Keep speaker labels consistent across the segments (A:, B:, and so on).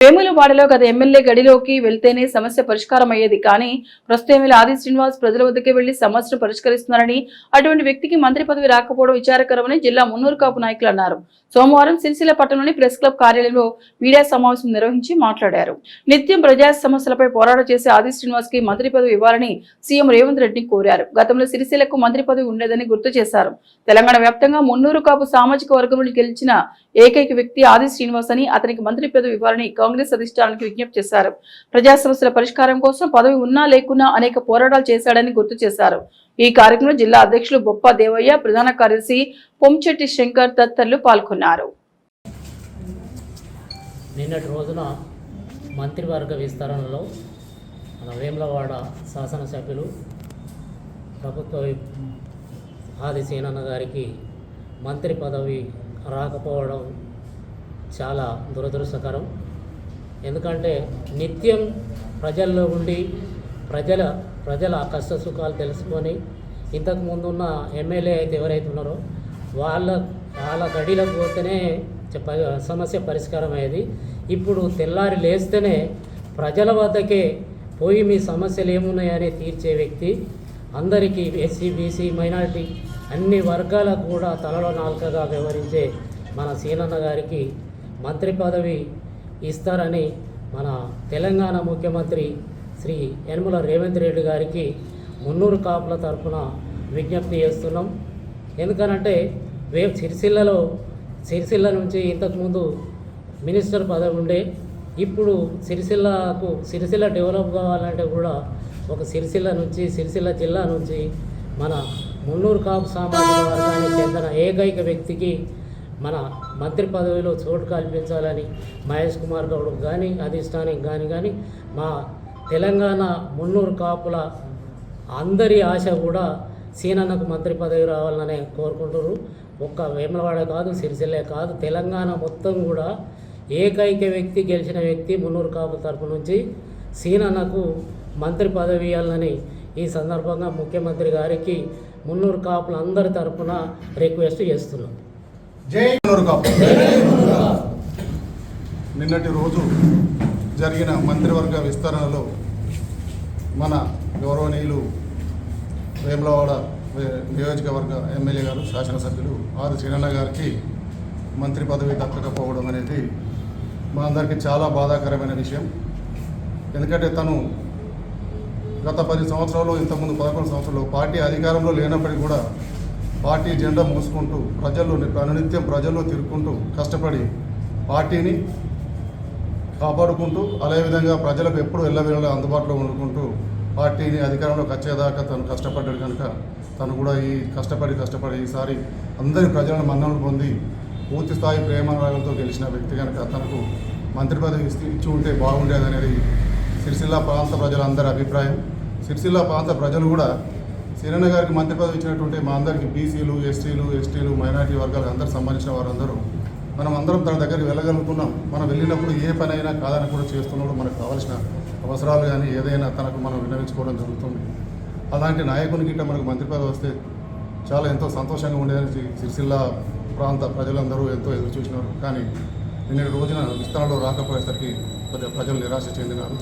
A: వేములవాడలో గత ఎమ్మెల్యే గడిలోకి వెళ్తేనే సమస్య పరిష్కారం అయ్యేది కానీ ప్రస్తుతం ఎమ్మెల్యే ఆది శ్రీనివాస్ ప్రజల వద్దకే వెళ్ళి సమస్యను పరిష్కరిస్తున్నారని అటువంటి వ్యక్తికి మంత్రి పదవి రాకపోవడం విచారకరమని జిల్లా మున్నూరు కాపు నాయకులు అన్నారు. సోమవారం సిరిసిల్ల పట్టణంలోని ప్రెస్ క్లబ్ కార్యాలయంలో మీడియా సమావేశం నిర్వహించి మాట్లాడారు. నిత్యం ప్రజా సమస్యలపై పోరాటం చేసే ఆది శ్రీనివాస్కి మంత్రి పదవి ఇవ్వాలని సీఎం రేవంత్ రెడ్డిని కోరారు. గతంలో సిరిసిల్లకు మంత్రి పదవి ఉండేదని గుర్తు చేశారు. తెలంగాణ వ్యాప్తంగా మున్నూరు కాపు సామాజిక వర్గంలో గెలిచిన ఏకైక వ్యక్తి ఆది శ్రీనివాస్ అని అతనికి మంత్రి పదవి ఇవ్వాలని కాంగ్రెస్ అధిష్టానానికి విజ్ఞప్తి చేశారు. ప్రజా సమస్యల పరిష్కారం కోసం పదవి ఉన్నా లేకున్నా అనేక పోరాటాలు చేశాడని గుర్తు చేశారు. ఈ కార్యక్రమంలో జిల్లా అధ్యక్షులు బొప్ప దేవయ్య ప్రధాన కార్యదర్శి పొంచెట్టి శంకర్ తదితరులు పాల్గొన్నారు.
B: నిన్నటి రోజున మంత్రివర్గ విస్తరణలో మన వేములవాడ శాసనసభ్యులు ప్రభుత్వ విప్ ఆది గారికి మంత్రి పదవి రాకపోవడం చాలా దురదృష్టకరం. ఎందుకంటే నిత్యం ప్రజల్లో ఉండి ప్రజల ప్రజల కష్ట సుఖాలు తెలుసుకొని ఇంతకు ముందున్న ఎమ్మెల్యే అయితే ఎవరైతే ఉన్నారో వాళ్ళ వాళ్ళ గడిలోకి పోతేనే సమస్య పరిష్కారం అయ్యేది ఇప్పుడు తెల్లారి లేస్తేనే ప్రజల వద్దకే పోయి మీ సమస్యలు ఏమున్నాయని తీర్చే వ్యక్తి అందరికీ ఎస్సీ బీసీ మైనారిటీ అన్ని వర్గాలకు కూడా తలలో నాలుకగా వ్యవహరించే మన సీనన్న గారికి మంత్రి పదవి ఇస్తారని మన తెలంగాణ ముఖ్యమంత్రి శ్రీ యనమల రేవంత్ రెడ్డి గారికి మున్నూరు కాపుల తరఫున విజ్ఞప్తి చేస్తున్నాం. ఎందుకనంటే వే సిరిసిల్లలో సిరిసిల్ల నుంచి ఇంతకుముందు మినిస్టర్ పదవి ఉండే ఇప్పుడు సిరిసిల్లకు సిరిసిల్ల డెవలప్ కావాలంటే కూడా ఒక సిరిసిల్ల నుంచి సిరిసిల్ల జిల్లా నుంచి మన మున్నూరు కాపు సామాజిక వర్గానికి చెందిన ఏకైక వ్యక్తికి మన మంత్రి పదవిలో చోటు కల్పించాలని మహేష్ కుమార్ గౌడ్ కానీ అధిష్టానికి కానీ కానీ మా తెలంగాణ మున్నూరు కాపుల అందరి ఆశ కూడా సీనన్నకు మంత్రి పదవి రావాలని కోరుకుంటున్నారు. ఒక్క వేమలవాడ కాదు సిరిసిల్లే కాదు తెలంగాణ మొత్తం కూడా ఏకైక వ్యక్తి గెలిచిన వ్యక్తి మున్నూరు కాపు తరపు నుంచి సీనన్నకు మంత్రి పదవి ఇవ్వాలని ఈ సందర్భంగా ముఖ్యమంత్రి గారికి మున్నూరు కాపులందరి తరపున రిక్వెస్ట్ చేస్తున్నాం.
C: జై నిన్నటి రోజు జరిగిన మంత్రివర్గ విస్తరణలో మన గౌరవనీయులు వేములవాడ నియోజకవర్గ ఎమ్మెల్యే గారు శాసనసభ్యులు ఆరు చిరణ గారికి మంత్రి పదవి దక్కకపోవడం అనేది మా అందరికీ చాలా బాధాకరమైన విషయం. ఎందుకంటే తను గత పది సంవత్సరాలు ఇంతకుముందు పదకొండు సంవత్సరాలు పార్టీ అధికారంలో లేనప్పటికీ కూడా పార్టీ జెండా మూసుకుంటూ ప్రజల్లో అనునిత్యం ప్రజల్లో తిరుగుకుంటూ కష్టపడి పార్టీని కాపాడుకుంటూ అదేవిధంగా ప్రజలకు ఎప్పుడు ఎల్లవేళ అందుబాటులో ఉండుకుంటూ పార్టీని అధికారంలోకి వచ్చేదాకా తను కష్టపడ్డాడు కనుక తను కూడా ఈ కష్టపడి కష్టపడి ఈసారి అందరి ప్రజలను మన్నలు పొంది పూర్తి స్థాయి ప్రేమరాగంతో గెలిచిన వ్యక్తి కనుక తనకు మంత్రి పదవి ఇస్తే ఇచ్చి ఉంటే బాగుండేదనేది సిరిసిల్ల ప్రాంత ప్రజలందరి అభిప్రాయం. సిరిసిల్ల ప్రాంత ప్రజలు కూడా సిరణ గారికి మంత్రి పదవి ఇచ్చినటువంటి మా అందరికి బీసీలు ఎస్టీలు ఎస్టీలు మైనారిటీ వర్గాలకు అందరికి సంబంధించిన వారందరూ మనం అందరం తన దగ్గరికి వెళ్ళగలుగుతున్నాం. మనం వెళ్ళినప్పుడు ఏ పని అయినా కాదని కూడా చేస్తున్నప్పుడు మనకు కావాల్సిన అవసరాలు కానీ ఏదైనా తనకు మనం విన్నవించుకోవడం జరుగుతుంది. అలాంటి నాయకునికి ఇట్లా మనకు మంత్రి పదవి వస్తే చాలా ఎంతో సంతోషంగా ఉండేదని సిరిసిల్ల ప్రాంత ప్రజలందరూ ఎంతో ఎదురు చూసినారు. కానీ నిన్నటి రోజున విస్తరణలో రాకపోయేసరికి కొద్దిగా ప్రజలు నిరాశ చెందినారు.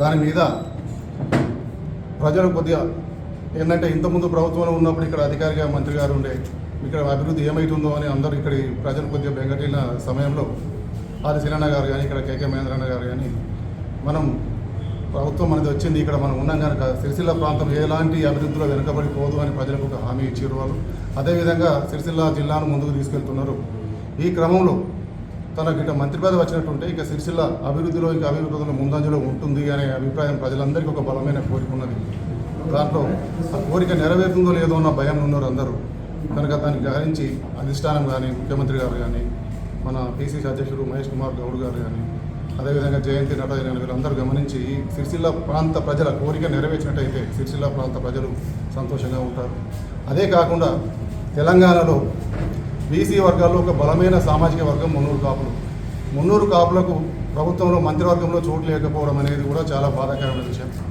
C: దాని మీద ప్రజలు కొద్దిగా ఏంటంటే ఇంతకుముందు ప్రభుత్వంలో ఉన్నప్పుడు ఇక్కడ అధికారిగా మంత్రి గారు ఉండే ఇక్కడ అభివృద్ధి ఏమైతుందో అని అందరూ ఇక్కడ ప్రజలు కొద్దిగా బెంగటిన సమయంలో ఆది గారు కానీ ఇక్కడ కేకే మహేంద్రన్న గారు కానీ మనం ప్రభుత్వం అనేది వచ్చింది ఇక్కడ మనం ఉన్నాం కనుక సిరిసిల్ల ప్రాంతం ఎలాంటి అభివృద్ధిలో వెనుకబడిపోదు అని ప్రజలకు ఒక హామీ ఇచ్చారు వాళ్ళు. అదేవిధంగా సిరిసిల్ల జిల్లాను ముందుకు తీసుకెళ్తున్నారు. ఈ క్రమంలో తనకు ఇక మంత్రి పదవి వచ్చినట్టుంటే ఇక సిరిసిల్ల అభివృద్ధిలో ఇంకా అభివృద్ధిలో ముందంజలో ఉంటుంది అనే అభిప్రాయం ప్రజలందరికీ ఒక బలమైన కోరిక ఉన్నది. దాంట్లో ఆ కోరిక నెరవేరుతుందో లేదో అన్న భయం ఉన్నారు అందరూ. కనుక దాన్ని గ్రహించి అధిష్టానం కానీ ముఖ్యమంత్రి గారు కానీ మన పీసీసీ అధ్యక్షుడు మహేష్ కుమార్ గౌడ్ గారు కానీ అదేవిధంగా జయంతి నటరాజన్ గారు వీళ్ళందరూ గమనించి ఈ సిరిసిల్ల ప్రాంత ప్రజల కోరిక నెరవేర్చినట్టయితే సిరిసిల్ల ప్రాంత ప్రజలు సంతోషంగా ఉంటారు. అదే కాకుండా తెలంగాణలో బీసీ వర్గాల్లో ఒక బలమైన సామాజిక వర్గం మున్నూరు కాపులు. మున్నూరు కాపులకు ప్రభుత్వంలో మంత్రివర్గంలో చోటు లేకపోవడం అనేది కూడా చాలా బాధాకరమైన విషయం.